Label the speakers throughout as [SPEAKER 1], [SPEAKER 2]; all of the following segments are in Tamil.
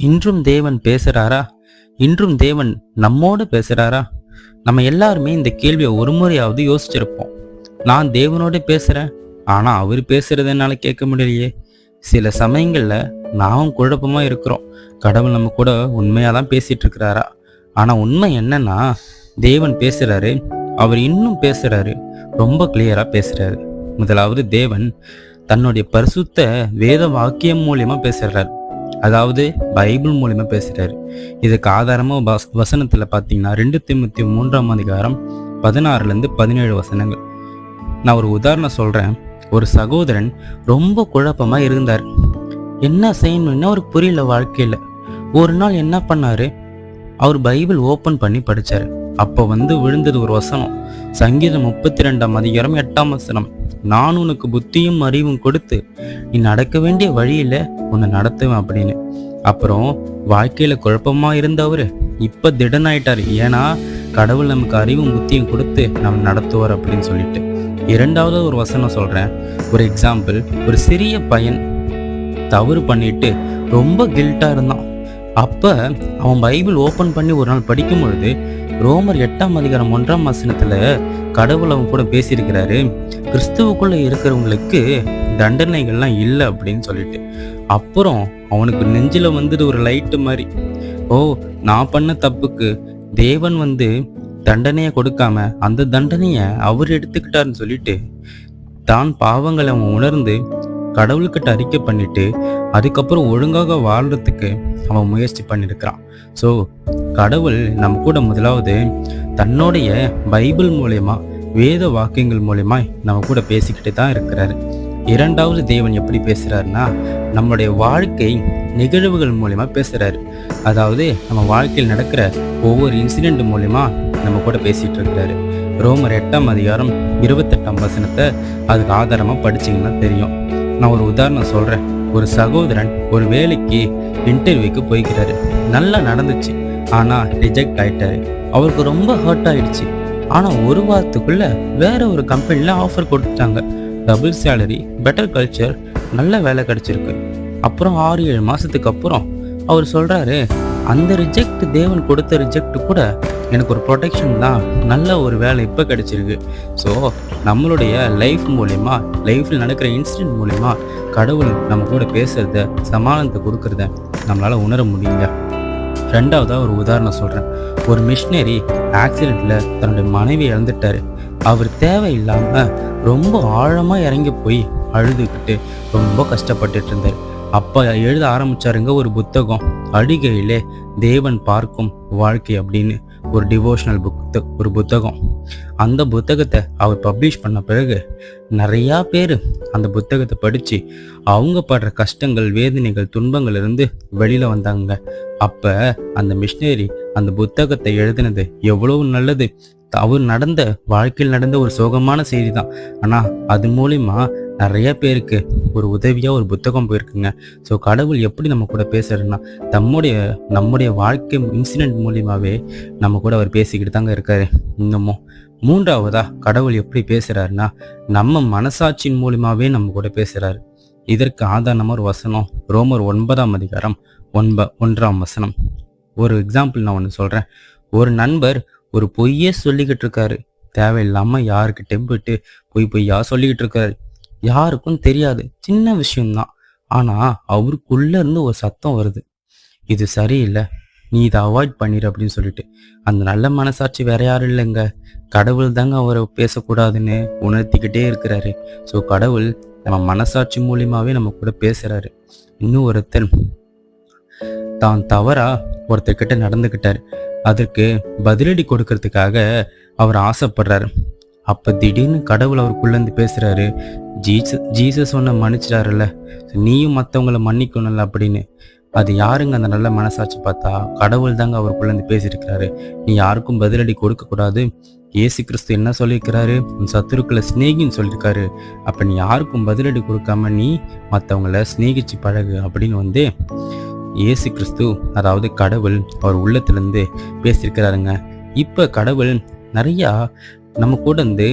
[SPEAKER 1] இன்றும் தேவன் பேசுறாரா? இன்றும் தேவன் நம்மோடு பேசுறாரா? நம்ம எல்லாருமே இந்த கேள்வியை ஒரு முறையாவது யோசிச்சிருப்போம். நான் தேவனோடு பேசுறேன் ஆனா அவர் பேசுறது என்னால கேட்க முடியலையே. சில சமயங்கள்ல நாமும் குழப்பமா இருக்கிறோம். கடவுள் நம்ம கூட உண்மையா தான் பேசிட்டு இருக்கிறாரா? ஆனா உண்மை என்னன்னா தேவன் பேசுறாரு அவர் இன்னும் பேசுறாரு ரொம்ப கிளியரா பேசுறாரு. முதலாவது தேவன் தன்னுடைய பரிசுத்த வேத வாக்கியம் மூலியமா பேசுறாரு. அதாவது பைபிள் மூலிமா பேசுகிறாரு இதுக்கு ஆதாரமாக வஸ் வசனத்தில் பார்த்தீங்கன்னா ரெண்டு திமுத்தி மூன்றாம் அதிகாரம் பதினாறுல இருந்து பதினேழு வசனங்கள். நான் ஒரு உதாரணம் சொல்றேன். ஒரு சகோதரன் ரொம்ப குழப்பமா இருந்தார். என்ன செய்யணும்னு அவருக்கு புரியல வாழ்க்கையில. ஒரு நாள் என்ன பண்ணாரு? அவர் பைபிள் ஓப்பன் பண்ணி படித்தார் அப்போ வந்து விழுந்தது ஒரு வசனம். சங்கீதம் முப்பத்தி ரெண்டாம் அதிகாரம் எட்டாம் வசனம். நான் உனக்கு புத்தியும் அறிவும் கொடுத்து நீ நடக்க வேண்டிய வழியில உன்னை நடத்துவேன் அப்படின்னு. அப்புறம் வாழ்க்கையில் குழப்பமாக இருந்தவர் இப்போ திடனாயிட்டார். ஏன்னா கடவுள் நமக்கு அறிவும் புத்தியும் கொடுத்து நம்ம நடத்துவார் அப்படின்னு சொல்லிட்டு. இரண்டாவது ஒரு வசனம் சொல்கிறேன் ஒரு எக்ஸாம்பிள் ஒரு சிறிய பையன் தவறு பண்ணிட்டு ரொம்ப கில்ட்டாக இருந்தான். அப்போ அவன் பைபிள் ஓப்பன் பண்ணி ஒரு நாள் படிக்கும் பொழுது ரோமர் எட்டாம் அதிகாரம் ஒன்றாம் வசனத்தில் கடவுள் அவன் கூட பேசியிருக்கிறாரு கிறிஸ்துவுக்குள்ளே இருக்கிறவங்களுக்கு தண்டனைகள்லாம் இல்லை அப்படின்னு சொல்லிட்டு. அப்புறம் அவனுக்கு நெஞ்சில் வந்துட்டு ஒரு லைட்டு மாதிரி. ஓ நான் பண்ண தப்புக்கு தேவன் வந்து தண்டனையை கொடுக்காம அந்த தண்டனையை அவர் எடுத்துக்கிட்டாருன்னு சொல்லிட்டு தான் பாவங்களை அவன் உணர்ந்து கடவுள்கிட்ட அறிக்கை பண்ணிட்டு அதுக்கப்புறம் ஒழுங்காக வாழ்றதுக்கு அவன் முயற்சி பண்ணியிருக்கிறான் ஸோ கடவுள் நம்ம கூட முதலாவது தன்னுடைய பைபிள் மூலயமா வேத வாக்கியங்கள் மூலயமா நம்ம கூட பேசிக்கிட்டு தான் இருக்கிறாரு. இரண்டாவது தேவன் எப்படி பேசுகிறாருன்னா நம்மளுடைய வாழ்க்கை நிகழ்வுகள் மூலயமா பேசுகிறாரு அதாவது நம்ம வாழ்க்கையில் நடக்கிற ஒவ்வொரு இன்சிடெண்ட் மூலயமா நம்ம கூட பேசிகிட்டு இருக்கிறாரு. ரோமர் எட்டாம் அதிகாரம் இருபத்தெட்டாம் வசனத்தை அதுக்கு ஆதாரமாக படிச்சிங்கன்னா தெரியும். நான் ஒரு உதாரணம் சொல்கிறேன் ஒரு சகோதரன் ஒரு வேலைக்கு இன்டர்வியூக்கு போய்க்கிறாரு. நல்லா நடந்துச்சு. ஆனால் ரிஜெக்ட் ஆயிட்டாரு. அவருக்கு ரொம்ப ஹர்ட் ஆயிடுச்சு. ஆனால் ஒரு வாரத்துக்குள்ள வேற ஒரு கம்பெனியில் ஆஃபர் கொடுத்துட்டாங்க. டபுள் சேலரி பெட்டர் கல்ச்சர் நல்ல வேலை கிடச்சிருக்கு. அப்புறம் ஆறு ஏழு மாதத்துக்கு அப்புறம் அவர் சொல்கிறாரு அந்த ரிஜெக்ட் தேவன் கொடுத்த ரிஜெக்ட் கூட எனக்கு ஒரு ப்ரொடெக்ஷன் தான். நல்ல ஒரு வேலை இப்போ கிடச்சிருக்கு. ஸோ நம்மளுடைய லைஃப் மூலயமா லைஃப்பில் நடக்கிற இன்சிடென்ட் மூலயமா கடவுள் நம்ம கூட பேசுகிறத சமாதானத்தை கொடுக்கறத நம்மளால் உணர முடியுங்க. ரெண்டாவதாக ஒரு உதாரணம் சொல்கிறேன் ஒரு மிஷினரி ஆக்சிடெண்ட்டில் தன்னுடைய மனைவி இழந்துட்டார் அவர் தேவையில்லாமல் ரொம்ப ஆழமாக இறங்கி போய் அழுதுகிட்டு ரொம்ப கஷ்டப்பட்டுட்டு இருந்தார். அப்போ எழுத ஆரம்பித்தாருங்க ஒரு புத்தகம். அடிகையிலே தேவன் பார்க்கும் வாழ்க்கை அப்படின்னு ஒரு டிவோஷனல் புக் ஒரு புத்தகம். அந்த புத்தகத்தை அவர் பப்ளிஷ் பண்ண பிறகு நிறையா பேர் அந்த புத்தகத்தை படித்து அவங்க படுற கஷ்டங்கள் வேதனைகள் துன்பங்கள் இருந்து வெளியில் வந்தாங்க. அப்போ அந்த மிஷினரி அந்த புத்தகத்தை எழுதினது எவ்வளவு நல்லது. அவர் நடந்த வாழ்க்கையில் நடந்த ஒரு சோகமான செய்தி தான். ஆனால் அது மூலிமா நிறைய பேருக்கு ஒரு உதவியாக ஒரு புத்தகம் போயிருக்குங்க. ஸோ கடவுள் எப்படி நம்ம கூட பேசுறதுன்னா நம்முடைய நம்முடைய வாழ்க்கை இன்சிடென்ட் மூலியமாகவே நம்ம கூட அவர் பேசிக்கிட்டு தாங்க இருக்காரு. இன்னமும் மூன்றாவதா கடவுள் எப்படி பேசுறாருன்னா நம்ம மனசாட்சியின் மூலியமாகவே நம்ம கூட பேசுறாரு. இதற்கு ஆதாரமாக ஒரு வசனம் ரோமர் ஒன்பதாம் அதிகாரம் ஒன்ப ஒன்றாம் வசனம். ஒரு எக்ஸாம்பிள் நான் ஒன்று சொல்கிறேன் ஒரு நண்பர் ஒரு பொய்யே சொல்லிக்கிட்டு இருக்காரு. தேவையில்லாமல் யாருக்கு டெம்பிட்டு பொய் பொய்யா சொல்லிக்கிட்டு இருக்காரு. யாருக்கும் தெரியாது. சின்ன விஷயம்தான். ஆனா அவருக்குள்ள இருந்து ஒரு சத்தம் வருது. இது சரியில்லை. நீ இதை அவாய்ட் பண்ணிடு அப்படின்னு சொல்லிட்டு. அந்த நல்ல மனசாட்சி வேற யாரும் இல்லைங்க. கடவுள் தாங்க அவரை பேசக்கூடாதுன்னு உணர்த்திக்கிட்டே இருக்கிறாரு. ஸோ கடவுள் நம்ம மனசாட்சி மூலியமாவே நம்ம கூட பேசுறாரு. இன்னும் ஒருத்தன் தான் தவறா ஒருத்தர்கிட்ட நடந்துக்கிட்டார் அதற்கு பதிலடி கொடுக்கறதுக்காக அவர் ஆசைப்படுறாரு. அப்போ திடீர்னு கடவுள் அவருக்குள்ளேருந்து பேசுகிறாரு ஜீசஸ் ஜீசஸ் ஒன்ன மன்னிச்சிட்டாருல்ல. நீயும் மற்றவங்கள மன்னிக்கணும்ல அப்படின்னு. அது யாருங்க அந்த நல்ல மனசாட்சி பார்த்தா? கடவுள் தாங்க அவருக்குள்ளேருந்து பேசியிருக்கிறாரு. நீ யாருக்கும் பதிலடி கொடுக்கக்கூடாது ஏசு கிறிஸ்து என்ன சொல்லியிருக்கிறாரு? உன் சத்துருக்களை சிநேகின்னு சொல்லியிருக்காரு. அப்போ நீ யாருக்கும் பதிலடி கொடுக்காம நீ மற்றவங்கள சிநேகிச்சு பழகு அப்படின்னு வந்து ஏசு கிறிஸ்து அதாவது கடவுள் அவர் உள்ளத்துலேருந்து பேசியிருக்கிறாருங்க. இப்போ கடவுள் நிறையா நம்ம கூட வந்து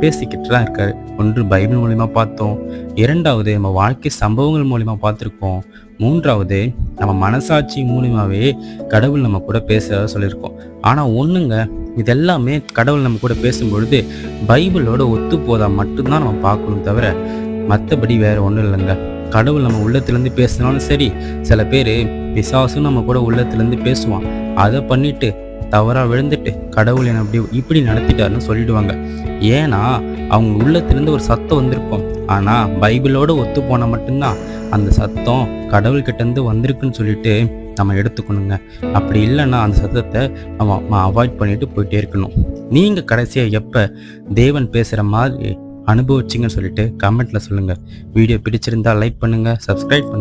[SPEAKER 1] பேசிக்கிட்டு தான் இருக்காரு. ஒன்று பைபிள் மூலிமா பார்த்தோம். இரண்டாவது நம்ம வாழ்க்கை சம்பவங்கள் மூலிமா பார்த்துருக்கோம். மூன்றாவது நம்ம மனசாட்சி மூலிமாவே கடவுள் நம்ம கூட பேசுறதா சொல்லியிருக்கோம். ஆனால் ஒன்றுங்க இதெல்லாமே கடவுள் நம்ம கூட பேசும்பொழுது பைபிளோட ஒத்து போதா மட்டும்தான் நம்ம பார்க்கணும் தவிர மற்றபடி வேற ஒன்றும் இல்லைங்க. கடவுள் நம்ம உள்ளத்துலேருந்து பேசினாலும் சரி சில பேர் பிசாசும் நம்ம கூட உள்ளத்துலேருந்து பேசுவான். அதை பண்ணிட்டு தவறாக விழுந்துட்டு கடவுள் என்னை அப்படி இப்படி நடத்திட்டாருன்னு சொல்லிடுவாங்க. ஏன்னா அவங்க உள்ளத்துலேருந்து ஒரு சத்தம் வந்திருக்கும். ஆனால் பைபிளோடு ஒத்து போனால் மட்டும்தான் அந்த சத்தம் கடவுள்கிட்டருந்து வந்திருக்குன்னு சொல்லிட்டு நம்ம எடுத்துக்கணுங்க. அப்படி இல்லைன்னா அந்த சத்தத்தை நம்ம அவாய்ட் பண்ணிட்டு போயிட்டே இருக்கணும். நீங்கள் கடைசியாக எப்போ தேவன் பேசுகிற மாதிரி அனுபவிச்சிங்கன்னு சொல்லிட்டு கமெண்ட்டில் சொல்லுங்கள் வீடியோ பிடிச்சிருந்தா லைக் பண்ணுங்கள் சப்ஸ்கிரைப் பண்ணுங்கள்